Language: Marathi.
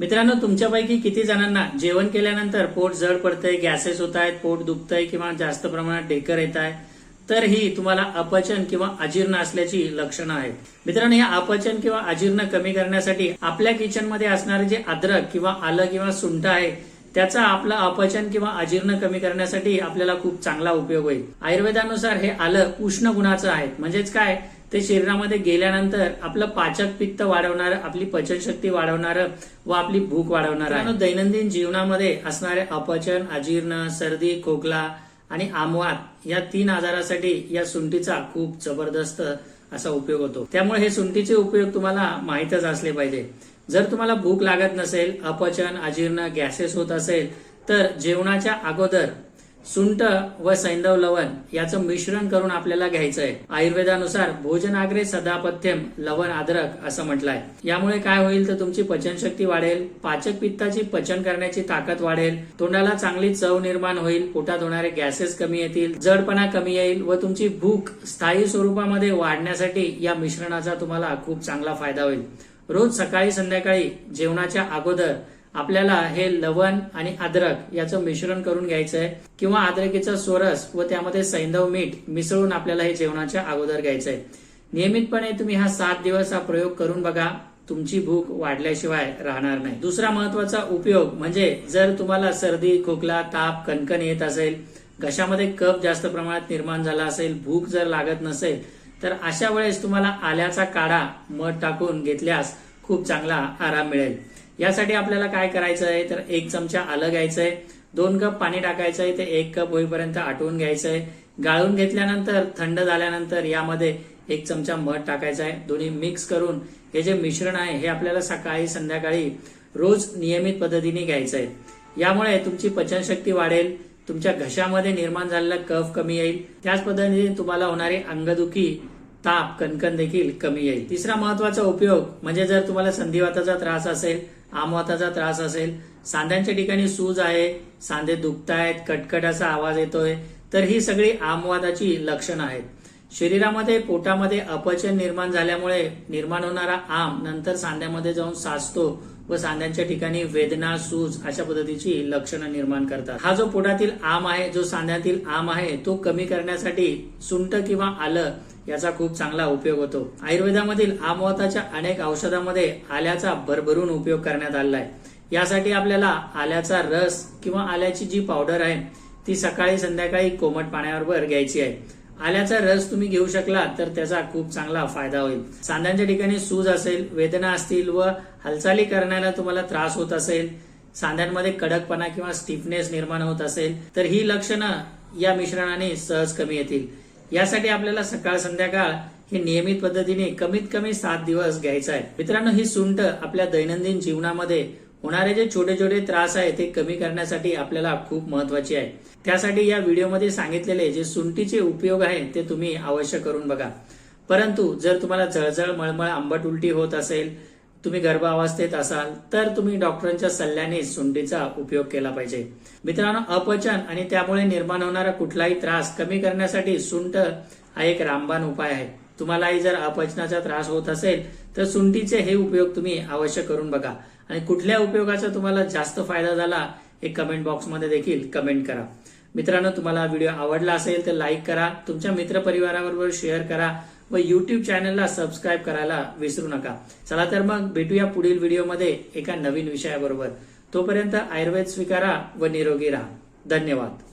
मित्रांनो तुमच्यापैकी किती जणांना जेवण केल्यानंतर पोट जड पडतंय गॅसेस होत आहेत पोट दुखतंय किंवा जास्त प्रमाणात डेकर येत आहे तर ही तुम्हाला अपचन किंवा अजीर्ण असल्याची लक्षणं आहेत. मित्रांनो या अपचन किंवा अजीर्ण कमी करण्यासाठी आपल्या किचनमध्ये असणारे जे अद्रक किंवा आलं किंवा सुंठ आहे त्याचा आपलं अपचन किंवा अजीर्ण कमी करण्यासाठी आपल्याला खूप चांगला उपयोग होईल. आयुर्वेदानुसार हे आलं उष्ण गुणाचं आहे. म्हणजेच काय? ते शरीरामध्ये गेल्यानंतर आपलं पाचक पित्त वाढवणार आपली पचनशक्ती वाढवणार व आपली भूक वाढवणार आहे. दैनंदिन जीवनामध्ये असणारे अपचन अजीर्ण सर्दी खोकला आणि आमवात या तीन आजारासाठी या सुंठीचा खूप जबरदस्त असा उपयोग होतो. त्यामुळे हे सुंठीचे उपयोग तुम्हाला माहीतच असले पाहिजे. जर तुम्हाला भूक लागत नसेल अपचन अजीर्ण गॅसेस होत असेल तर जेवणाच्या अगोदर सुंट व सैंधव लवण याचं मिश्रण करून आपल्याला घ्यायचं आहे आयुर्वेदानुसार भोजनाग्रे सदापथ्यम लवण अद्रक असं म्हटलंय. यामुळे काय होईल तर तुमची पचनशक्ती वाढेल पाचक पित्ताची पचन करण्याची ताकद वाढेल तोंडाला चांगली चव निर्माण होईल पोटात होणारे गॅसेस कमी येतील जडपणा कमी येईल व तुमची भूक स्थायी स्वरूपामध्ये वाढण्यासाठी या मिश्रणाचा तुम्हाला खूप चांगला फायदा होईल. रोज सकाळी संध्याकाळी जेवणाच्या अगोदर आपल्याला हे लवण आणि अद्रक याचं मिश्रण करून घ्यायचं आहे किंवा अद्रकीचा सोरस व त्यामध्ये सैंधव मीठ मिसळून आपल्याला हे जेवणाच्या अगोदर घ्यायचं आहे नियमितपणे तुम्ही हा सात दिवस हा प्रयोग करून बघा. तुमची भूक वाढल्याशिवाय राहणार नाही. दुसरा महत्त्वाचा उपयोग म्हणजे जर तुम्हाला सर्दी खोकला ताप कणकण येत असेल घशामध्ये कप जास्त प्रमाणात निर्माण झाला असेल भूक जर लागत नसेल तर अशा वेळेस तुम्हाला आल्याचा काढा मध टाकून घेतल्यास खूप चांगला आराम मिळेल. यासाठी आपल्याला काय करायचं आहे तर एक चमचा आलं घ्यायचं आहे दोन कप पाणी टाकायचं आहे ते एक कप होईपर्यंत आटवून घ्यायचं आहे गाळून घेतल्यानंतर थंड झाल्यानंतर यामध्ये एक चमचा मध टाकायचा आहे दोन्ही मिक्स करून हे जे मिश्रण आहे हे आपल्याला सकाळी संध्याकाळी रोज नियमित पद्धतीने घ्यायचं आहे यामुळे तुमची पचनशक्ती वाढेल. तुमच्या घशामध्ये निर्माण झालेला कफ कमी येईल. त्याच पद्धतीने तुम्हाला होणारी अंगदुखी ताप कणकण देखील कमी येईल. तिसरा महत्त्वाचा उपयोग म्हणजे जर तुम्हाला संधिवाताचा त्रास असेल आमवाताचा त्रास असेल. सांध्यांच्या ठिकाणी सूज आहे सांधे दुखतायत कटकटाचा आवाज येतोय. तर ही सगळी आमवादाची लक्षणं आहेत. शरीरामध्ये पोटामध्ये अपचन निर्माण झाल्यामुळे निर्माण होणारा आम नंतर सांध्यामध्ये जाऊन साचतो. व सांध्यांच्या ठिकाणी वेदना सूज अशा पद्धतीची लक्षणं निर्माण करतात. हा जो पोटातील आम आहे जो सांध्यातील आम आहे तो कमी करण्यासाठी सुंठ किंवा आलं याचा खूप चांगला उपयोग होतो. आयुर्वेदामधील आमवाताच्या अनेक औषधामध्ये आल्याचा भरभरून उपयोग करण्यात आला आहे यासाठी आपल्याला आल्याचा रस किंवा आल्याची जी पावडर आहे ती सकाळी संध्याकाळी कोमट पाण्याबरोबर घ्यायची आहे. आल्याचा रस तुम्ही घेऊ शकला तर त्याचा खूप चांगला फायदा होईल. सांध्यांच्या ठिकाणी सूज असेल वेदना असतील व हालचाली करण्याला तुम्हाला त्रास होत असेल सांध्यांमध्ये कडकपणा किंवा स्टिफनेस निर्माण होत असेल तर ही लक्षणं या मिश्रणाने सहज कमी येतील. यासाठी आपल्याला सकाळ संध्याकाळ हे नियमित पद्धतीने कमीत कमी सात दिवस घ्यायचं आहे. मित्रांनो ही सुंट आपल्या दैनंदिन जीवनामध्ये होणारे जे छोटे छोटे त्रास आहेत ते कमी करण्यासाठी आपल्याला खूप महत्वाची आहे. त्यासाठी या व्हिडिओमध्ये सांगितलेले जे सुंटीचे उपयोग आहे ते तुम्ही अवश्य करून बघा. परंतु जर तुम्हाला जळजळ मळमळ आंबट उलटी होत असेल तुम्ही गर्भावस्थेत असाल तर तुम्ही डॉक्टरांच्या सल्ल्याने सुंटीचा उपयोग केला पाहिजे. मित्रांनो अपचन आणि त्यामुळे निर्माण होणारा कुठलाही त्रास कमी करण्यासाठी सुंठ हा एक रामबाण उपाय आहे. तुम्हालाही जर अपचनाचा त्रास होत असेल तर सुंटीचे हे उपयोग तुम्ही अवश्य करून बघा. आणि कुठल्या उपयोगाचा तुम्हाला जास्त फायदा झाला हे कमेंट बॉक्समध्ये देखील कमेंट करा. मित्रांनो तुम्हाला व्हिडिओ आवडला असेल तर लाईक करा तुमच्या मित्रपरिवाराबरोबर शेअर करा व युट्यूब चॅनलला सबस्क्राईब करायला विसरू नका. चला तर मग भेटूया पुढील व्हिडिओमध्ये एका नवीन विषयाबरोबर. तोपर्यंत आयुर्वेद स्वीकारा व निरोगी राहा. धन्यवाद.